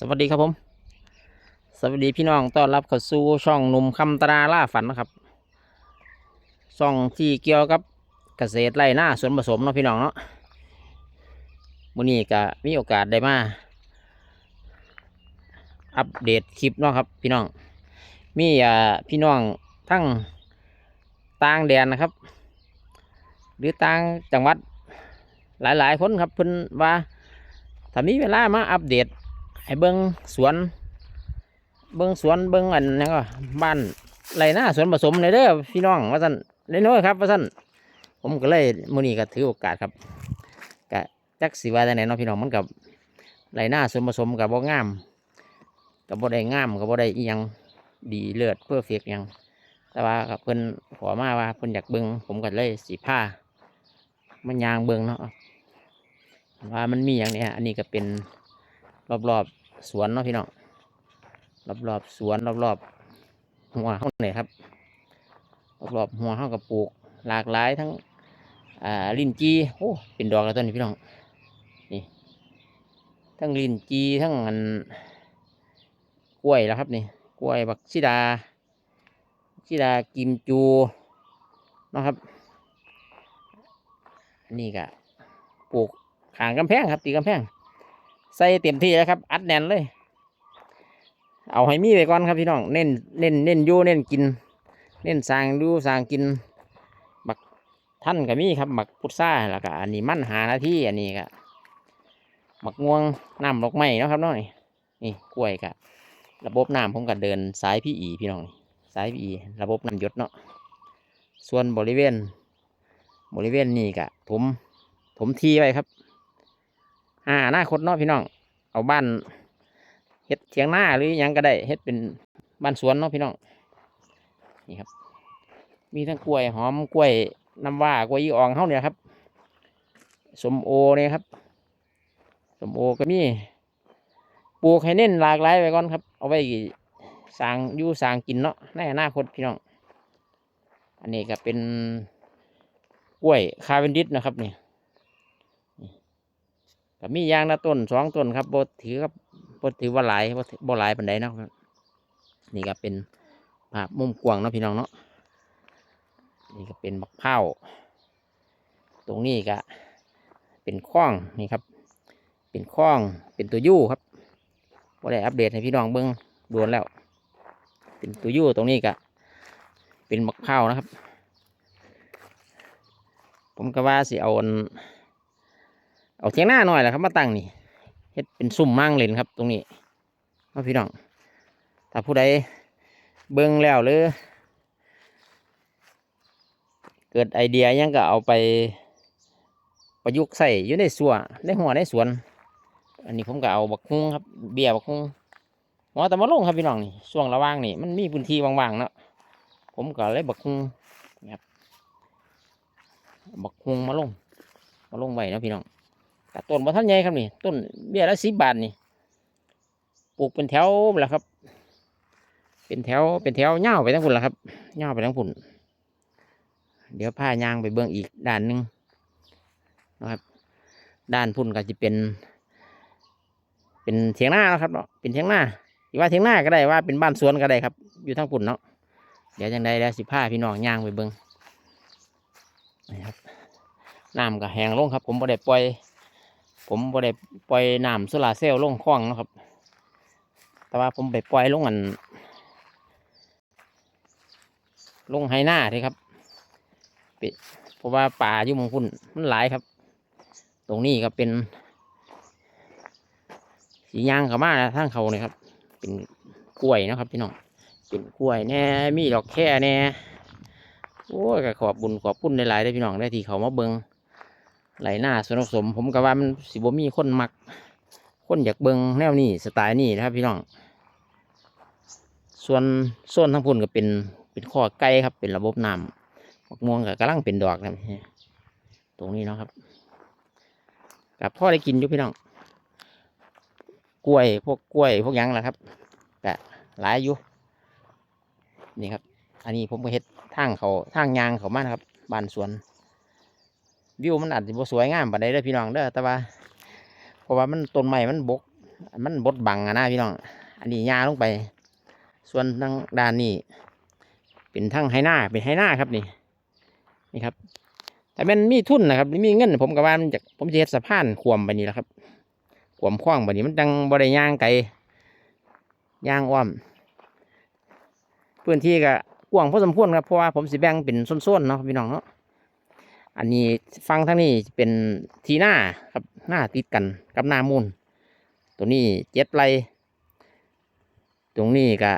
สวัสดีครับผม สวัสดีพี่น้องต้อนรับเข้าสู่ช่องหนุ่มคำตราล่าฝันนะครับ ช่องที่เกี่ยวกับเกษตรไร่นาสวนผสมเนาะพี่น้องเนาะวันนี้ก็มีโอกาสได้มา อัปเดตคลิปเนาะครับ พี่น้อง มีอ่าพี่น้องทั้งต่างแดนนะครับ หรือต่างจังหวัดหลายๆคนครับเพิ่นว่าถ้ามีเวลามาอัปเดต ให้เบิ้งสวน เบิ้งสวนเบิ้งอันนั้ก็บ้านไรหน้าสวนผสมเลยเด้อพี่น้องว่าสั่นเล่นน้อยครับว่าสั่นผมก็เลยมือนี้ก็ถือโอกาสครับกะจักสิว่าแต่ไหนเนาะพี่น้องมันกับไรหน้าสวนผสมกับบ่งามกับบ่ได้งามกับบ่ได้ยังดีเลือดเพื่อเฟียกยังแต่ว่ากับเพิ่นขอมาว่าเพิ่นอยากเบิ้งผมก็เลยสีผ้ามันยางเบิ้งเนาะว่ามันมีอย่างเนี้ยอันนี้ก็เป็นรอบๆ สวนเนาะพี่น้องรอบๆสวนรอบๆหัวเขาเนี่ยครับรอบๆหัวเขากับปลูกหลากหลายทั้งอ่าลิ้นจีโอ้เป็นดอกแล้วต้นนี้พี่น้องนี่ทั้งลิ้นจีทั้งอันกล้วยแล้วครับนี่กล้วยบักชิดาชิดากิมจูเนาะครับอันนี่ก็ปลูกขางกำแพงครับตีกำแพง ใส่เต็มที่แล้วครับ อัดแน่นเลย เอาให้มีไปก่อนครับพี่น้อง เน้นเน้นเน้นยู่เน้นกิน เน้นสร้างดูสร้างกินบักท่านก็มีครับบักพุทราแล้วก็อันนี้มั่นหาหน้าที่อันนี้ก็บักง่วงน้ำดอกไม้นะครับน้อยนี่กล้วยกะระบบน้ำผมก็เดินสายพี่อีพี่น้องสายพี่อีระบบน้ำยศเนาะส่วนบริเวณ บริเวณนี้กะถมถมทีไว้ครับ อ่าอนาคตเนาะพี่น้อง เอาบ้านเฮ็ดเถียงหน้าหรือยังก็ได้เฮ็ดเป็นบ้านสวนเนาะพี่น้อง นี่ครับ มีทั้งกล้วยหอมกล้วยน้ำว้ากล้วยยี่อ่องเฮาเนี่ยครับ สมโอเนี่ยครับ สมโอก็มี ปลูกให้เน้นหลากหลายไปก่อนครับ เอาไว้สร้างอยู่สร้างกินเนาะในอนาคตพี่น้อง อันนี้ก็เป็นกล้วยคาเวนดิสนะครับนี่ ก็มียางละต้นสองต้นครับบถือครับบถือว่าหลายบถือบ่หลายปานใดนะครับนี่ก็เป็นภาพมุมกว้างเนาะพี่น้องเนาะนี่ก็เป็นบักเผาตรงนี้ก็เป็นคล้องนี่ครับ เป็นคล้องเป็นตัวยู่ครับบ่าได้อัปเดตให้พี่น้องเบิ่งโดนแล้ว เป็นตัวยู่ตรงนี้ก็เป็นบักเผานะครับ ผมก็ว่าสิเอาอัน เอาเทียงหน้าหน่อยแหละครับมาตั้งนี่เฮ็ดเป็นซุ่มมั่งเลนครับ ตรงนี้มาพี่น้องถ้าผู้ใดเบิ่งแล้วหรือ เกิดไอเดียยังก็เอาไปประยุกต์ใส่อยู่ในสวนในหัวในสวน อันนี้ผมก็เอาบักฮุงครับ เบียบักฮุงหัวแต่มาลงครับพี่น้องนี่ช่วงระหว่างนี่มันมีพื้นที่ว่างๆเนาะผมก็เลยบักฮุงนะครับบักฮุงมาลงมาลงไว้นะพี่น้อง ต้นบ่ท่านใหญ่ครับนี่ต้นเบี้ยละสิบบาทนี่ปลูกเป็นแถวแหละครับ เป็นแถวเป็นแถวเงาไปทั้งพุ่นละครับเงาไปทั้งพุ่นเดี๋ยวผ้ายางไปเบื้องอีกด้านหนึ่งนะครับ ด้านพุ่นก็จะเป็น เป็นเถียงหน้าเนาะครับเนาะเป็นเถียงหน้าที่ว่าเถียงหน้าก็ได้ว่าเป็นบ้านสวนก็ได้ครับ อยู่ทั้งพุ่นเนาะเดี๋ยวจังใดแล้วสิผ้าพี่น้องย่างไปเบื้องนี่ครับน้ำก็แห้งลงครับ ผมบ่ได้ปล่อย ผมบ่ได้ปล่อยน้ำโซลาเซลล์ลงคลองนะครับ แต่ว่าผมไปปล่อยลงอัน ลงไฮหน้าที่ครับเพราะว่าป่าอยู่มงพุ่นมันหลายครับ ตรงนี้ก็เป็น สียางเขามาทางเขาเนี่ยครับ เป็นกล้วยนะครับพี่น้องเป็นกล้วยแน่มีดอกแค่แน่โอ้ยก็ขอบบุญขอบคุณหลายๆได้พี่น้องได้ที่เขามาเบิง ไหลหน้าสวนผสม ผมก็ว่ามันสิบ่มีคนมัก คนอยากเบิงแนวนี้สไตล์นี้นะครับพี่น้อง ส่วนส่วนทั้งพุ่นก็เป็นเป็นข้อไก่ครับ เป็นระบบน้ำมะม่วงก็กำลังเป็นดอกนะตรงนี้เนาะครับกับพ่อได้กินอยู่พี่น้อง กล้วยพวกกล้วยพวกยังแหละครับแต่หลายอยู่นี่ครับ อันนี้ผมก็เฮ็ดทางเขาทางยางเขามานะครับ บ้านสวน วิวมันอาจจะบ่สวยงามปานใดเด้อพี่น้องเด้อแต่ว่า เพราะว่ามันต้นไม้มันบก มันบดบังอะนะพี่น้อง อันนี้ยาลงไป ส่วนทางด้านนี้เป็นทั้งไฮหน้าเป็นไฮหน้าครับนี่นี่ครับ แต่มันมีทุนนะครับมีเงินผมกับว่ามันจะผมจะเฮ็ดสะพานขวมไปนี่แหละครับขวมคว้างไปนี่มันจังบริย่างไกลย่างอ้อมพื้นที่ก็กว้างพอสมควรครับเพราะว่าผมสิแบ่งเป็นส้นๆเนาะพี่น้องเนาะ อันนี้ฟังทั้งนี้เป็นทีหน้าครับหน้าติดกันกับหน้ามูลตัวนี้เจ็ดไรตรงนี้ก็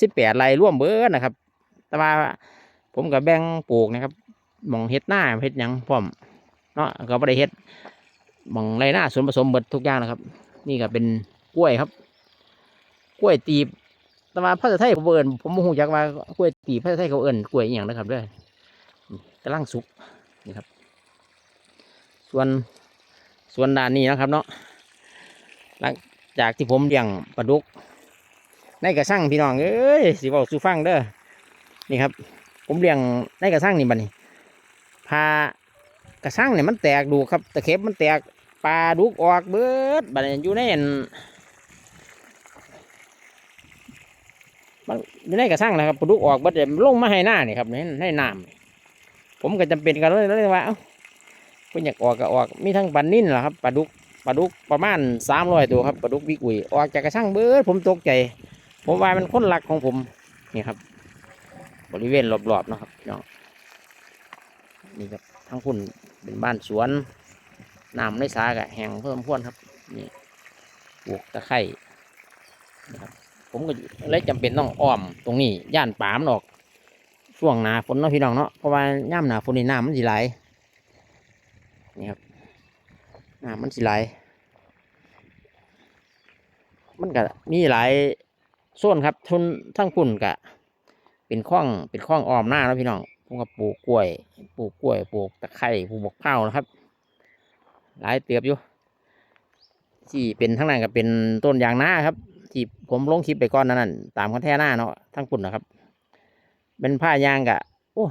สิบแปดไรร่วมเบิดนะครับ แต่ว่าผมกับแบ่งปลูกนะครับหมองเฮ็ดหน้าเฮ็ดยังพร้อมเนาะก็ไม่ได้เฮ็ดหมองไรหน้าส่วนผสมเบิดทุกอย่างนะครับ นี่ก็เป็นกล้วยครับ กล้วยตีบแต่ว่าภาษาไทยผมบ่เอินผมไม่รู้จักว่ากล้วยตีบภาษาไทยเขาเอินกล้วยอย่างนะครับด้วยกำลังสุก นี่ครับ ส่วนส่วนด้านนี้นะครับเนาะหลังจากที่ผมเลี้ยงปลาดุกในกระสังพี่น้องเอ้ยสิบอกสูฟังเด้อนี่ครับ ผมเลี้ยงในกระสังนี่บัดนี้พากระสังเนี่ยมันแตกดูครับตะเข็บมันแตกปลาดุกออกเบิดบัดนี้อยู่ในนมันอยู่ในกระสังนะครับปลาดุกออกเบิดเดี๋ยวลงมาให้หน้านี่ครับในในน้ำ ผมก็จำเป็นกันเลยเลยว่าเอ้าเพิ่นอยากออกก็ออกมีทั้งปลานิ่นเหรอครับปลาดุกปลาดุกประมาณสามร้อยตัวครับปลาดุกวิกุยออกจากกระสังเบิดผมตกใจ ผมว่ามันคนหลักของผมนี่ครับ บริเวณรอบๆนะครับน้องนี่ครับทั้งพุ่นเป็นบ้านสวนน้ำในสากะแห้งเพิ่มพวนครับนี่ปลูกตะไคร่นะครับผมก็เลยจำเป็นต้องอ้อมตรงนี้ย่านป่ามนออก ช่วงหนาฝนเนาะพี่น้องเนาะเพราะว่าย่ำหนาฝนนี่น้ำมันสิไหลนี่ครับน้ำมันสิไหลมันก็มีหลายส่วนครับทุนทั้งพุ่นกะเป็นข้องเป็นข้องออมหน้าแล้วพี่น้องผมก็ปลูกกล้วย ปลูกกล้วย ปลูกตะไคร้ปลูกบกเผานะครับ หลายเตียบอยู่ ที่เป็นทั้งนั้นก็เป็นต้นยางนาครับ ที่ผมลงคลิปไปก่อนนั่นตามคันแท่หน้าเนาะทั้งปุ่นนะครับ เป็นผ้ายางกะโอ้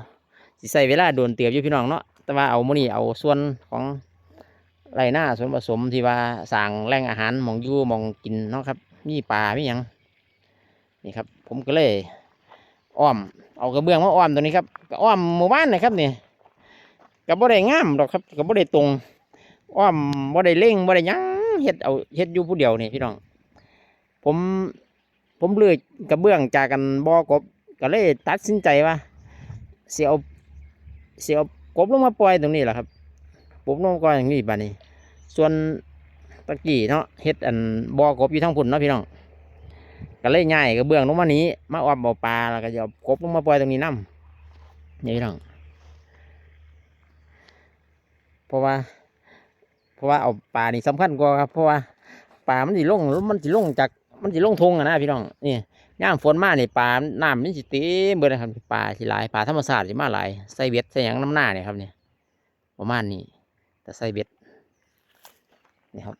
สิใส่เวลาโดนเตียบอยู่พี่น้องเนาะแต่ว่าเอาโมนี่เอาส่วนของไรหน้าส่วนผสมที่ว่าสั่งแหล่งอาหารมองยู่มองกินเนาะครับมีปลามีหยังนี่ครับ ผมก็เลยอ้อม เอากระเบื้องมาอ้อมตรงนี้ครับก็อ้อมหมู่บ้านนะครับนี่ก็บ่ได้งามดอกครับก็บ่ได้ตรง อ้อมบ่ได้เล่งบ่ได้ยังเฮ็ดเอาเฮ็ดอยู่ผู้เดียวนี่พี่น้อง ผมผมเลือกกระเบื้องจากกันบ่อกบ ก็เลยตัดสินใจว่าเสิเอาเสิเอากบลงมาปล่อยตรงนี้แหละครับกบลงมาปล่อยอย่างนี้บัดนี้ ส่วนตะกี้เนาะเฮ็ดอันบ่อกบอยู่ทั้งพุ่นเนาะพี่น้องก็เลยง่ายกระเบื้องลงมานี้มาออมเอาปลาแล้วก็จะเอากบลงมาปล่อยตรงนี้น้ำนี่พี่น้องเพราะว่า เพราะว่าเอาปลานี่สำคัญกว่าครับเพราะว่าปลามันสิลงมันสิลงจากมันสิลงทงอะนะพี่น้องนี่ ย่ามฝนมานี่ปลาน้ำมันสิเต็มเบิดนะครับปลาสิหลายปลาธรรมชาติสิมาหลายใส่เบ็ดใส่หยังน้ำหน้าเนี่ยครับเนี่ยประมาณนี้แต่ใส่เบ็ดนี่ครับ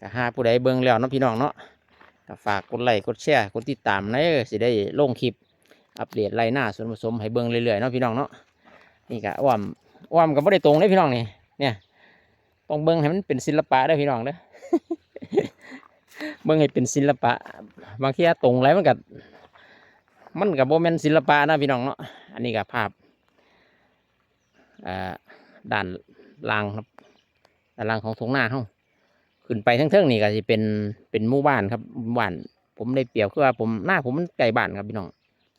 ก็หาผู้ใดเบิ่งแล้วเนาะพี่น้องเนาะก็ฝากกดไลค์กดแชร์กดติดตามนะเด้อสิได้ลงคลิป อัปเดตไล่หน้าส่วนผสมให้เบิ่งเรื่อยๆเนาะพี่น้องเนาะนี่ก็อ้อมอ้อมก็บ่ได้ตรงเลยพี่น้องนี่เนี่ยต้องเบิ่งให้มันเป็นศิลปะเด้พี่น้องเด้อ เบิ่งให้เป็นศิลปะ บางทีตรงไรมันก็มันก็บ่แมนศิลปะนะพี่น้องเนาะอันนี้ก็ภาพอ่าด้านล่างครับด้านล่างของทงหน้าเฮาขึ้นไปทั้งเทิงๆนี่ก็จะเป็นเป็นหมู่บ้านครับหมู่บ้าน ผมได้เปรียบคือว่าผมหน้าผมมันไกลบ้านครับพี่น้อง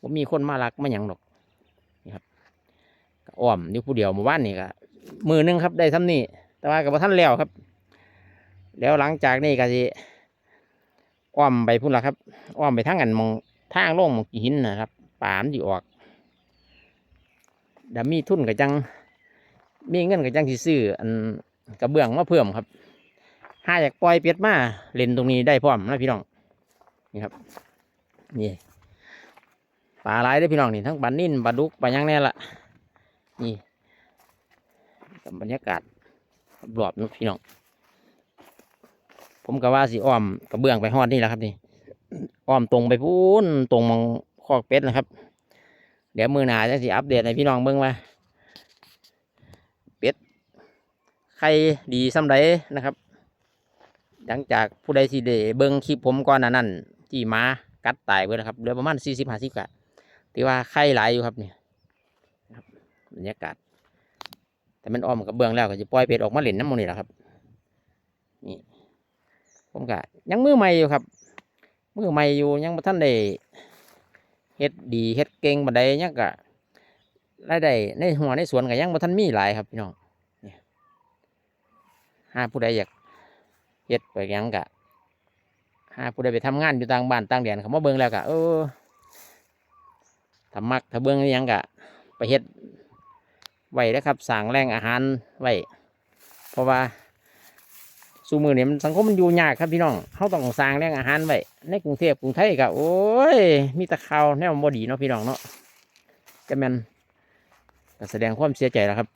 ผมมีคนมารักมาหยังดอกนี่ครับอ้อมอยู่ผู้เดียวหมู่บ้านนี่ก็มือหนึงครับได้ทำนี่แต่ว่ากับท่านแล้วครับ แล้วหลังจากนี้ก็จะ อ้อมไปพุ่นละครับ อ้อมไปทางอันมองทางโล่งมองกีหินนะครับป่ามนสิออกดามีทุนกับจัง มีเงินกับจังสิซื้ออันกระเบื้องมาเพิ่มครับถ้าอยากปล่อยเป็ดมาเล่นตรงนี้ได้พร้อมนะพี่น้องนี่ครับนี่ปลาหลายได้พี่น้องนี่ทั้งปลานิ่นปลาดุกปลายังแน่ละนี่บรรยากาศรอบๆนะพี่น้อง ผมก็ว่าสิอ้อมกระเบื้องไปฮอดนี่แหละครับนี่อ้อมตรงไปพูนตรงมองคอกเป็ดนะครับ เดี๋ยวมือหนาจะสิอัปเดตให้พี่น้องเบิ่งว่าเป็ดใครดีสำไรนะครับ หลังจากผู้ใดที่ได้เบิ่งคลิปผมก่อนนั้น ที่หมากัดตายไปแล้วครับเหลือประมาณสี่สิบห้าสิบกะที่ว่าไข่หลายอยู่ครับเนี่ยนะครับบรรยากาศ แต่มันอ้อมกับเบื้องแล้วก็จะปล่อยเป็ดออกมาเล่นน้ำมันนี่แหละครับ นี่ ผมก็ยังมือใหม่อยู่ครับ มือใหม่อยู่ยังบ่ท่านได้เฮ็ดดีเฮ็ดเก่งบันไดยังก็รายได้ในหัวในสวนก็ยังบ่ท่านมีหลายครับพี่น้องนี่หาผู้ใดอยากเฮ็ดไปยังก็หาผู้ใดไปทำงานอยู่ต่างบ้านต่างแดนเขามาเบิ่งแล้วก็เออถ้ามักถ้าเบิ่งยังก็ไปเฮ็ดไว้นะครับสั่งแรงอาหารไว้เพราะว่า สูมือเนี่ยมันสังคมมันอยู่ยากครับพี่น้องเขาต้องสร้างแรงอาหารไว้ในกรุงเทพกรุงไทยก็โอ้ย มีตะข่าวแนวบดีเนาะพี่น้องเนาะจะแมนก็แสดงความเสียใจแล้วครับ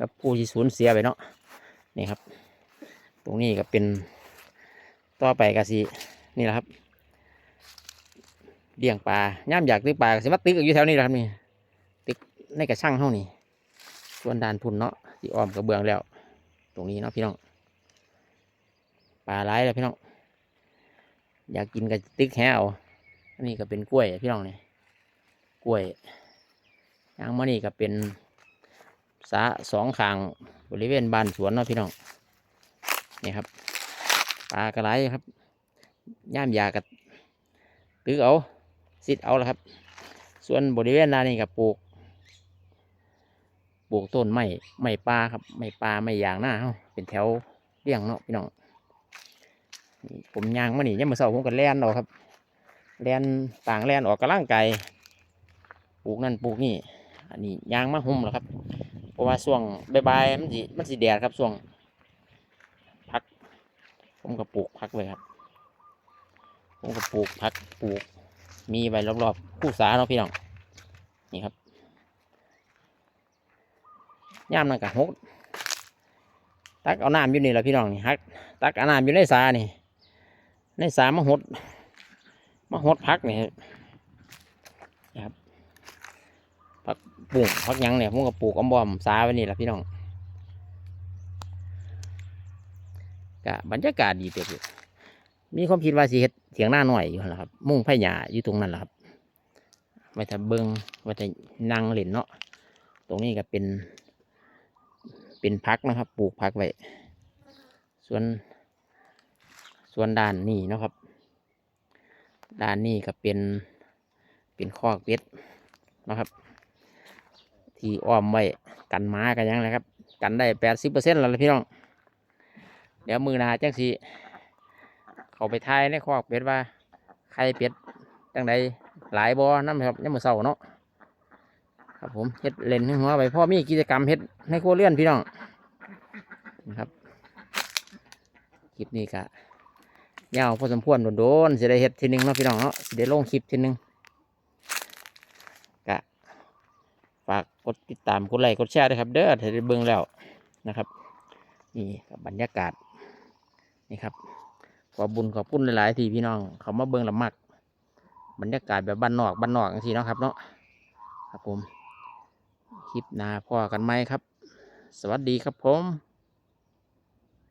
กับผู้ที่สูญเสียไปเนาะนี่ครับ ตรงนี้ก็เป็นต่อไปก็สินี่แหละครับเลี้ยงปลาย่ามอยากตึกปลากสิมาตึกอยู่แถวนี้แหละครับนี่ตึกในกระช่างเท่านี้ส่วนดานพุ่นเนาะที่อ้อมกระเบื้องแล้ว ตรงนี้เนาะพี่น้อง ปลาไหลแล้วพี่น้อง อยากกินกับติ๊กแหเอาอันนี้ก็เป็นกล้วยพี่น้องเนี่ยกล้วยยางมะนี่ก็เป็นสาสองขางบริเวณบ้านสวนเนาะพี่น้องนี่ครับ ปลากระไรครับ ย่ามยากับตึกเอาสิดเอาละครับ ส่วนบริเวณด้านนี้กับปลูก ปลูกต้นไม้ไม้ปลาครับไม้ปลาไม้ยางหน้าเฮาเป็นแถวเรียงเนาะพี่น้อง ผมยางมานี่ยังมาเสาผมก็แล่นเอาครับแล่นต่างแล่นออกกำลังกายปลูกนั่นปลูกนี่อันนี้ยางมาหุ่มแล้วครับ เพราะว่าช่วงใบ่ายๆมันสิมันสิแดดครับช่วงพัก ผมก็ปลูกพักไว้ครับ ผมก็ปลูกพักปลูก มีใบรอบๆคู่สาเนาะพี่น้องนี่ครับย่ามนั่นกะหกตักเอาน้ำอยู่นี่แหละพี่น้องนี่ฮักตักเอาน้ำอยู่ในสานี่ ในสามมหดมหดพักนี่นะครับพักปลูกพักยังเนี่ยผมก็ปลูกอมบอมสาไว้นี่แหละพี่น้องกะบรรยากาศดีเต็มอยู่มีความคิดว่าสิเฮ็ดเถียงหน้าหน่อยอยู่แหละครับ มุ่งไผ่หญ้าอยู่ตรงนั้นแหละครับไว้ถ้าเบิงไว้ถ้านั่งเล่นเนาะตรงนี้ก็เป็น เป็นพักนะครับ ปลูกพักไว้ส่วน ส่วนด้านนี้นะครับ ด้านนี้ก็เป็นเป็นคอกเป็ดนะครับ ที่อ้อมไว้กันม้ากันยังเลยครับ กันได้แปดสิบเปอร์เซ็นต์แล้วพี่น้อง เดี๋ยวมือนาจังสีเขาไปทายในคอกเป็ดว่าไข่เป็ดจังใดหลายบ่อน้ำครับยังมือเสาเนาะครับผมเฮ็ดเล่นห้หัวไปพ่อมีกิจกรรมเฮ็ดในครัวเรือนพี่น้องนะครับคลิปนี้ก็ ยาวพอสมควรโดนๆสิได้เฮ็ดทีหนึงเนาะพี่น้องเนาะสิได้ลงคลิปทีหนึงกะฝากกดติดตามกดไลค์กดแชร์ด้วยครับ เด้อถ้าได้เบิ่งแล้วนะครับนี่บรรยากาศนี่ครับขอบุญขอบคุณหลายๆทีพี่น้อง เขามาเบิ่งละมัก บรรยากาศแบบบ้านนอกบ้านนอกจังซี่เนาะครับ เนาะครับผมคลิปหน้าพ่อกันไหมครับ สวัสดีครับผม